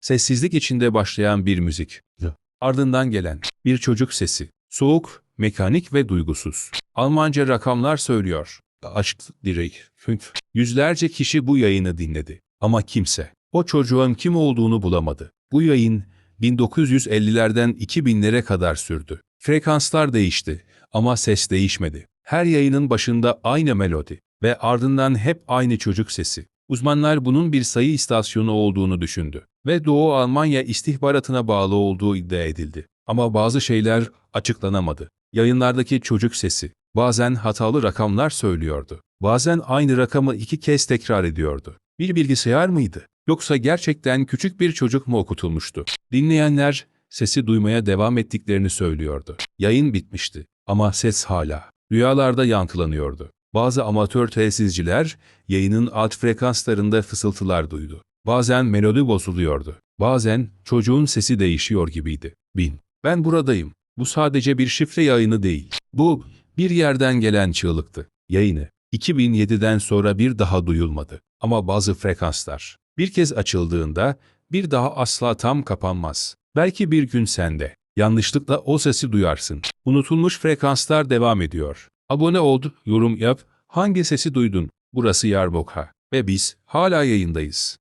Sessizlik içinde başlayan bir müzik. Ardından gelen bir çocuk sesi. Soğuk, mekanik ve duygusuz. Almanca rakamlar söylüyor. Aşk direk. Yüzlerce kişi bu yayını dinledi. Ama kimse o çocuğun kim olduğunu bulamadı. Bu yayın 1950'lerden 2000'lere kadar sürdü. Frekanslar değişti ama ses değişmedi. Her yayının başında aynı melodi ve ardından hep aynı çocuk sesi. Uzmanlar bunun bir sayı istasyonu olduğunu düşündü ve Doğu Almanya istihbaratına bağlı olduğu iddia edildi. Ama bazı şeyler açıklanamadı. Yayınlardaki çocuk sesi bazen hatalı rakamlar söylüyordu. Bazen aynı rakamı iki kez tekrar ediyordu. Bir bilgisayar mıydı? Yoksa gerçekten küçük bir çocuk mu okutulmuştu? Dinleyenler sesi duymaya devam ettiklerini söylüyordu. Yayın bitmişti ama ses hala rüyalarda yankılanıyordu. Bazı amatör telsizciler yayının alt frekanslarında fısıltılar duydu. Bazen melodi bozuluyordu. Bazen çocuğun sesi değişiyor gibiydi. Bin. Ben buradayım. Bu sadece bir şifre yayını değil. Bu bir yerden gelen çığlıktı. Yayını 2007'den sonra bir daha duyulmadı. Ama bazı frekanslar bir kez açıldığında bir daha asla tam kapanmaz. Belki bir gün sende yanlışlıkla o sesi duyarsın. Unutulmuş frekanslar devam ediyor. Abone ol, yorum yap. Hangi sesi duydun? Burası Yarbokha ve biz hala yayındayız.